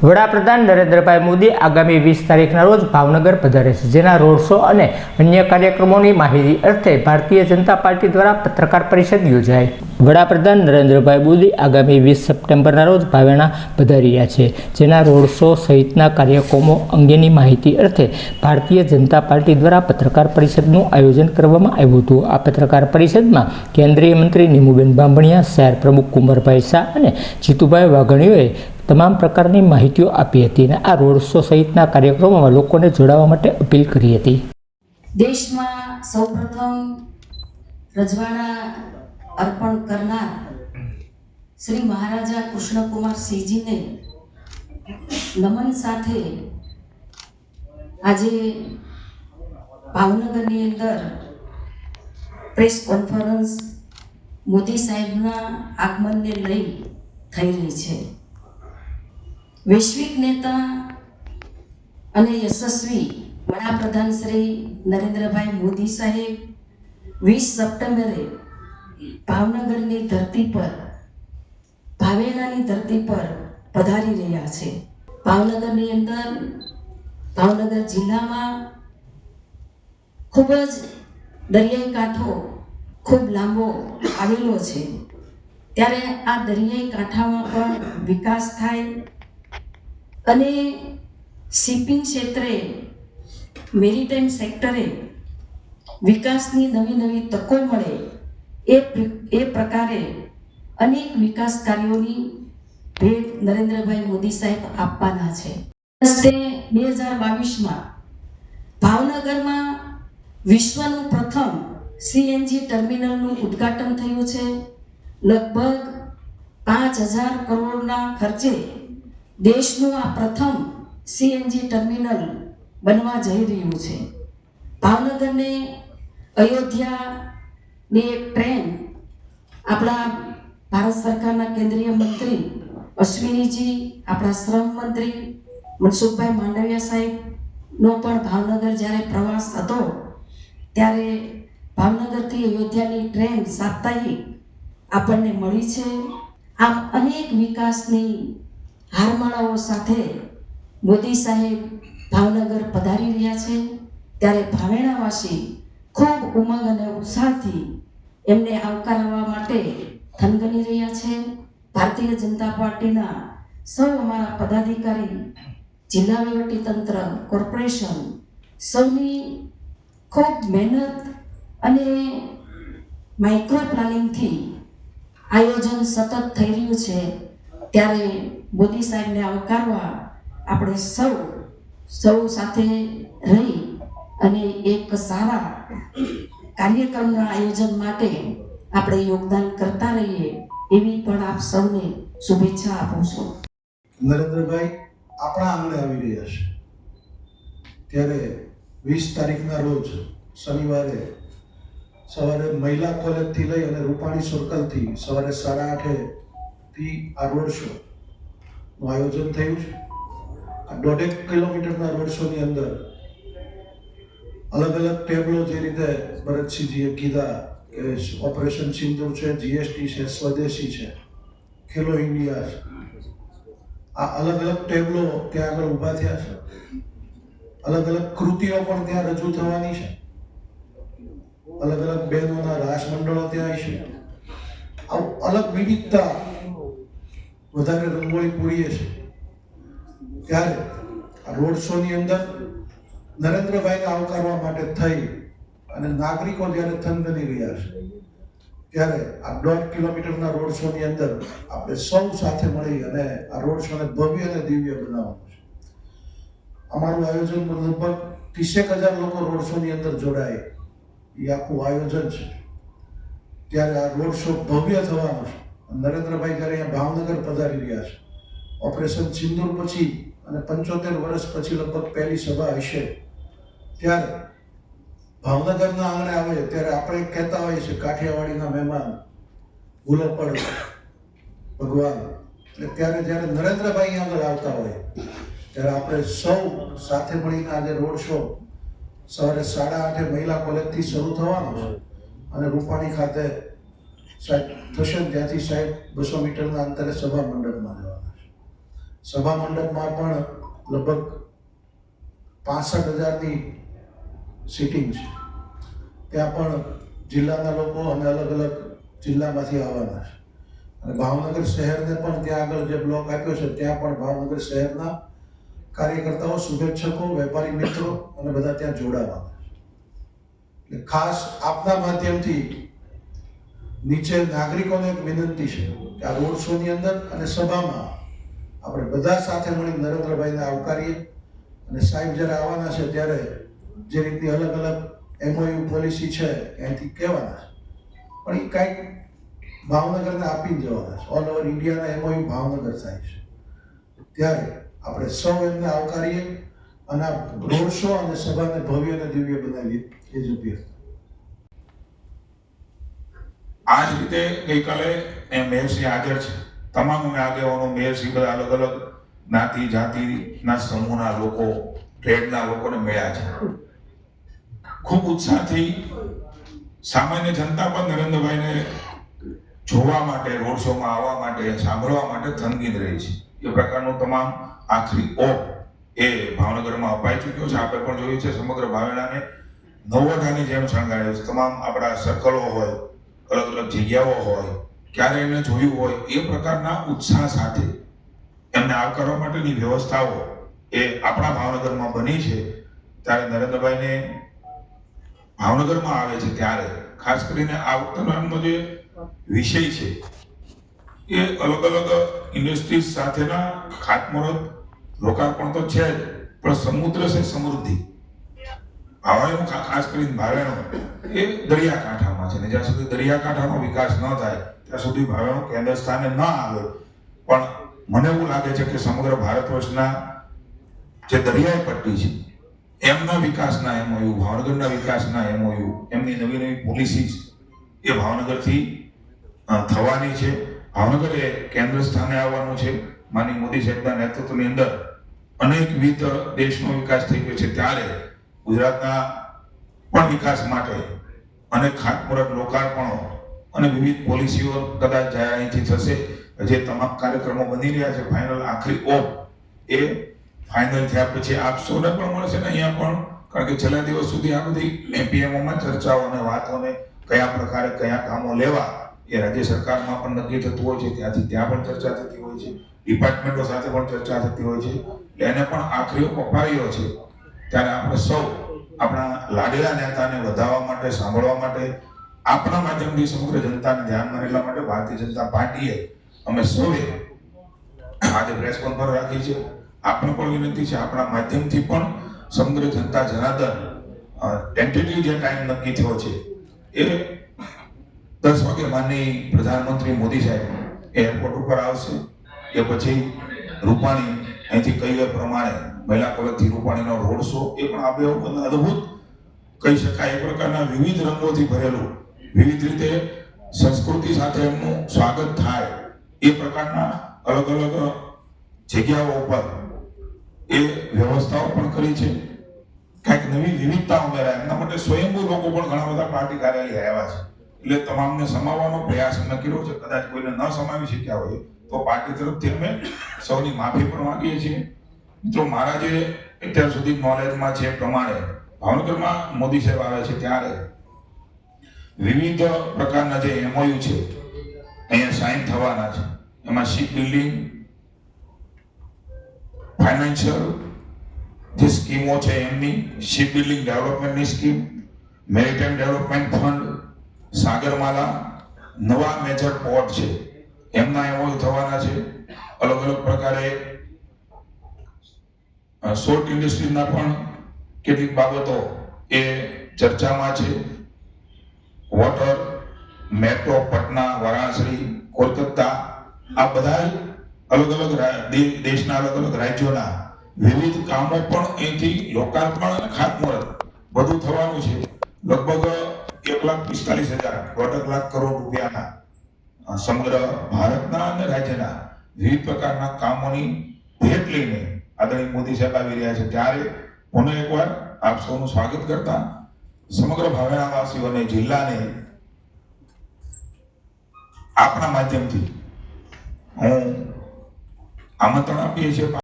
વડાપ્રધાન નરેન્દ્રભાઈ મોદી આગામી વીસ તારીખના રોજ ભાવનગર પધારે છે. જેના રોડ શો અને અન્ય કાર્યક્રમોની માહિતી અર્થે ભારતીય જનતા પાર્ટી દ્વારા પત્રકાર પરિષદ યોજાઈ. વડાપ્રધાન નરેન્દ્રભાઈ મોદી આગામી વીસ સપ્ટેમ્બરના રોજ ભાવેણા પધાર્યા છે. જેના રોડ શો સહિતના કાર્યક્રમો અંગેની માહિતી અર્થે ભારતીય જનતા પાર્ટી દ્વારા પત્રકાર પરિષદનું આયોજન કરવામાં આવ્યું હતું. આ પત્રકાર પરિષદમાં કેન્દ્રીય મંત્રી નીમુબેન બાંભણિયા, શહેર પ્રમુખ કુંવરભાઈ શાહ અને જીતુભાઈ વાઘાણીઓએ તમામ પ્રકારની માહિતીઓ આપી હતી અને આ રોડ શો સહિતના કાર્યક્રમોમાં લોકોને જોડાવા માટે અપીલ કરી હતી. દેશમાં સૌપ્રથમ રજવાડા અર્પણ કરનાર શ્રી મહારાજા કૃષ્ણકુમાર સિંહજીને નમન સાથે આજે ભાવનગરની અંદર પ્રેસ કોન્ફરન્સ મોદી સાહેબના આગમનને લઈ થઈ રહી છે. વૈશ્વિક નેતા અને યશસ્વી વડાપ્રધાન શ્રી નરેન્દ્રભાઈ મોદી સાહેબ વીસ સપ્ટેમ્બરે ભાવનગરની ધરતી પર ભાવેણાની ધરતી પર પધારી રહ્યા છે. ભાવનગરની અંદર, ભાવનગર જિલ્લામાં ખૂબ જ દરિયાઈ કાંઠો ખૂબ લાંબો આવેલો છે. ત્યારે આ દરિયાઈ કાંઠામાં પણ વિકાસ થાય અને શિપિંગ ક્ષેત્રે મેરીટાઈમ સેક્ટરે વિકાસની નવી નવી તકો મળે એ એ પ્રકારે અનેક વિકાસ કાર્યોની ભેટ નરેન્દ્રભાઈ મોદી સાહેબ આપવાના છે. બે હજાર બાવીસમાં ભાવનગરમાં વિશ્વનું પ્રથમ સીએનજી ટર્મિનલનું ઉદ્ઘાટન થયું છે. લગભગ પાંચ હજાર કરોડના ખર્ચે દેશનું આ પ્રથમ સીએનજી ટર્મિનલ બનવા જઈ રહ્યું છે. ભાવનગરને અયોધ્યાની એક ટ્રેન આપણા ભારત સરકારના કેન્દ્રીય મંત્રી અશ્વિનીજી, આપણા શ્રમ મંત્રી મનસુખભાઈ માંડવિયા સાહેબનો પણ ભાવનગર જ્યારે પ્રવાસ હતો, ત્યારે ભાવનગરથી અયોધ્યાની ટ્રેન સાપ્તાહિક આપણને મળી છે. આમ અનેક વિકાસની હારમાળાઓ સાથે મોદી સાહેબ ભાવનગર પધારી રહ્યા છે. ત્યારે ભાવેણાવાસી ખૂબ ઉમંગ અને ઉત્સાહથી એમને આવકારવા માટે થનગની રહ્યા છે. ભારતીય જનતા પાર્ટીના સૌ અમારા પદાધિકારી, જિલ્લા વહીવટીતંત્ર કોર્પોરેશન સૌની ખૂબ મહેનત અને માઇક્રો પ્લાનિંગથી આયોજન સતત થઈ રહ્યું છે. ત્યારે મોદી સાહેબને આવકારવા આપણે સૌ સૌ સાથે રહી અને એક સારા કાર્યક્રમના આયોજન માટે આપણે યોગદાન કરતા રહીએ એવી પણ આપ સૌને શુભેચ્છા આપું છું. નરેન્દ્રભાઈ, આપણા આંગણે આવી રહ્યા છે. ત્યારે વીસ તારીખના રોજ શનિવારે સવારે મહિલા કોલેજથી લઈ અને રૂપાણી સર્કલથી સવારે સાડા આઠે થી આ રોડ શો નું આયોજન થયું છે. આ દોઢેક કિલોમીટરના રોડ શોની અંદર અલગ અલગ ટેબલો જે રીતે ભરતસિંહજીએ કીધા કે ઓપરેશન સિંદૂર છે જીએસટી છે, સ્વદેશી છે, ખેલો ઇન્ડિયા છે. આ અલગ અલગ ટેબલો ત્યાં આગળ ઊભા થયા છે. અલગ અલગ કૃતિઓ પણ ત્યાં રજૂ થવાની છે. અલગ અલગ બહેનોના રાસ મંડળો ત્યાં છે. આવું અલગ વિવિધતા વધારે રંગોળી પૂરીએ છીએ ત્યારે આ રોડ શો ની અંદર નરેન્દ્રભાઈને આવકારવા માટે થઈ અને નાગરિકો જ્યારે થનગની રહ્યા છે, ત્યારે આ દોઢ કિલોમીટરના રોડ શો ની અંદર આપણે સૌ સાથે મળી અને આ રોડ શો ને ભવ્ય અને દિવ્ય બનાવવાનું છે. અમારું આયોજન લગભગ ત્રીસેક હજાર લોકો રોડ શો ની અંદર જોડાય. એ આખું આયોજન છે. ત્યારે આ રોડ શો ભવ્ય થવાનો છે. નરેન્દ્રભાઈ જ્યારે અહીંયા ભાવનગર પધારી રહ્યા છે. ઓપરેશન સિંદૂર પછી અને પંચોતેર વર્ષ પછી લગભગ પહેલી સભા હશે. ત્યારે ભાવનગરના આંગણે આવે ત્યારે આપણે કહેતા હોઈએ છીએ કાઠિયાવાડીના મહેમાન ભૂલો ભગવાન. એટલે ત્યારે જ્યારે નરેન્દ્રભાઈ આગળ આવતા હોય, ત્યારે આપણે સૌ સાથે મળીને આજે રોડ શો સવારે સાડા આઠે મહિલા કોલેજથી શરૂ થવાનો છે. અને રૂપાણી ખાતે સાહેબ થશે ત્યાંથી સાહેબ બસો મીટરના અંતરે સભા મંડપમાં જવાના છે. સભા મંડપમાં પણ લગભગ પાસઠ હજારની સિટિંગ છે. ત્યાં પણ જિલ્લાના લોકો અને અલગ અલગ જિલ્લામાંથી આવવાના છે. અને ભાવનગર શહેરને પણ ત્યાં આગળ જે બ્લોક આપ્યો છે, ત્યાં પણ ભાવનગર શહેરના કાર્યકર્તાઓ, શુભેચ્છકો, વેપારી મિત્રો અને બધા ત્યાં જોડાવાના એટલે ખાસ આપના માધ્યમથી નીચે નાગરિકોને એક વિનંતી છે કે આ રોડ શોની અંદર અને સભામાં આપણે બધા સાથે મળી નરેન્દ્રભાઈને આવકારીએ. અને સાહેબ જ્યારે આવવાના છે ત્યારે જે રીતની અલગ અલગ એમઓયુ પોલિસી છે એથી કહેવાના છે. પણ એ કાંઈક ભાવનગરને આપીને જવાના છે. ઓલ ઓવર ઇન્ડિયાના એમઓયુ ભાવનગર થાય છે. ત્યારે આપણે સૌ એમને આવકારીએ અને રોડ શો અને સભાને ભવ્ય અને દિવ્ય બનાવીએ. એ જ અભ્યર્થના આ જ રીતે ગઈકાલે એ મેયરશ્રી હાજર છે. તમામ અમે આગેવાનો મેયરશ્રી બધા અલગ અલગ જ્ઞાતિ જાતિના સમૂહના લોકો, ટ્રેડના લોકોને મળ્યા છે. ખૂબ ઉત્સાહથી સામાન્ય જનતા પણ નરેન્દ્રભાઈને જોવા માટે, રોડ શોમાં આવવા માટે, સાંભળવા માટે થનગીન રહી છે. એ પ્રકારનું તમામ આખરી ઓપ એ ભાવનગરમાં અપાઈ ચૂક્યો છે. આપણે પણ જોયું છે સમગ્ર ભાવેણાને નવોઢાની જેમ શણગાર્યો છે. તમામ આપણા સર્કલો હોય અલગ અલગ જગ્યાઓ હોય, ક્યારે એને જોયું હોય, એ પ્રકારના ઉત્સાહ સાથે એમને આવકારવા માટેની વ્યવસ્થાઓ એ આપણા ભાવનગરમાં બની છે. ત્યારે નરેન્દ્રભાઈને ભાવનગરમાં આવે છે ત્યારે, ખાસ કરીને આ ઉત્તરાયણનો જે વિષય છે, એ અલગ અલગ ઇન્ડસ્ટ્રીઝ સાથેના ખાતમુહૂર્ત, લોકાર્પણ તો છે જ, પણ સમુદ્ર છે સમૃદ્ધિ. ભાવાનું ખાસ કરીને ભાવેણું? એ દરિયાકાંઠામાં છે ને, જ્યાં સુધી દરિયાકાંઠાનો વિકાસ ન થાય, ત્યાં સુધી ભાવેણું કેન્દ્ર સ્થાને ન આવે. પણ મને એવું લાગે છે કે સમગ્ર ભારત વર્ષના જે દરિયાઈ પટ્ટી છે, એમના વિકાસના એમઓયુ ભાવનગરના વિકાસના એમઓયુ એમની નવી નવી પોલિસીસ એ ભાવનગરથી થવાની છે. ભાવનગર એ કેન્દ્ર સ્થાને આવવાનું છે. માની મોદી સાહેબના નેતૃત્વની અંદર અનેકવિધ દેશનો વિકાસ થઈ ગયો છે. ત્યારે ગુજરાતના પણ વિકાસ માટે અને ખાતમુહૂર્ત લોકાર્પણો અને વિવિધ પોલિસીઓ કદાચ જાય અહીંથી થશે, જે તમામ કાર્યક્રમો બની રહ્યા છે. ફાઇનલ આખરી ઓપ એ ફાઇનલ થયા પછી આપ સૌને પણ મળશે ને અહીંયા પણ, કારણ કે છેલ્લા દિવસ સુધી આ બધી એમપીએમઓમાં ચર્ચાઓ અને વાતોને કયા પ્રકારે કયા કામો લેવા એ રાજ્ય સરકારમાં પણ નક્કી થતું હોય છે. ત્યાંથી ત્યાં પણ ચર્ચા થતી હોય છે. ડિપાર્ટમેન્ટો સાથે પણ ચર્ચા થતી હોય છે. એને પણ આખરીઓ ઓપ છે. ત્યારે આપણે સૌ આપણા લાડેલા નેતાને વધાવવા માટે, સાંભળવા માટે, આપણા માધ્યમથી સમગ્ર જનતાને ધ્યાનમાં એટલા માટે ભારતીય જનતા પાર્ટીએ અમે સૌએ આજે પ્રેસ કોન્ફરન્સ રાખી છે. આપણે પણ વિનંતી છે, આપણા માધ્યમથી પણ સમગ્ર જનતા જનાર્દન ટેન્ટેટિવ જે ટાઈમ નક્કી થયો છે, એ દસ વાગે માનની પ્રધાનમંત્રી મોદી સાહેબ એરપોર્ટ ઉપર આવશે. એ પછી રૂપાણી અહીંથી કહ્યું એ પ્રમાણે મહિલા કોલેજથી રૂપાણીનો રોડ શો એ પણ આપણે અદ્ભુત કહી શકાય. એ પ્રકારના વિવિધ રંગોથી ભરેલું, વિવિધ રીતે સંસ્કૃતિ સાથે એમનું સ્વાગત થાય. એ પ્રકારના અલગ અલગ જગ્યાઓ ઉપર એ વ્યવસ્થાઓ પણ કરી છે. કાંઈક નવી વિવિધતા ઉમેરાય. એમના માટે સ્વયંભૂ લોકો પણ ઘણા બધા પાર્ટી કાર્યાલય આવ્યા છે. એટલે તમામને સમાવવાનો પ્રયાસ અમે કર્યો છે. કદાચ કોઈને ન સમાવી શક્યા હોય તો પાર્ટી તરફથી અમે સૌની માફી પણ માંગીએ છીએ. મિત્રો, મારા જે અત્યાર સુધી નોલેજમાં છે પ્રમાણે ભાવનગરમાં મોદી સાહેબ આવે છે ત્યારે વિવિધ પ્રકારના જે એમઓયુ છે, અહીંયા સાઇન થવાના છે. એમાં શિપ બિલ્ડિંગ ફાઇનાન્શિયલ જે સ્કીમો છે એમની ship building ડેવલપમેન્ટની scheme maritime development fund Sagarmala, નવા મેજર પોર્ટ છે. એમના એમઓયુ થવાના છે. અલગ અલગ પ્રકારે શોર્ટ ઇન્ડસ્ટ્રીના પણ કેટલીક બાબતો એ ચર્ચામાં છે. વોટર, મેટ્રો, પટના, વારાણસી, કોલકાતા, આ બધા અલગ અલગ દેશના અલગ અલગ રાજ્યોના વિવિધ કામો પણ અહીંથી લોકાર્પણ અને ખાતમુહૂર્ત બધું થવાનું છે. લગભગ એક લાખ પિસ્તાલીસ હજાર, દોઢ લાખ કરોડ રૂપિયાના સમગ્ર ભારતના અને રાજ્યના વિવિધ પ્રકારના કામોની ભેટ લઈને આદરણીય મોદી સાહેબ આવી રહ્યા છે. ત્યારે પુનઃ એકવાર આપ સૌનું સ્વાગત કરતા સમગ્ર ભાવેણાવાસીઓને, જિલ્લાને આપણા માધ્યમથી હું આમંત્રણ આપીએ છીએ.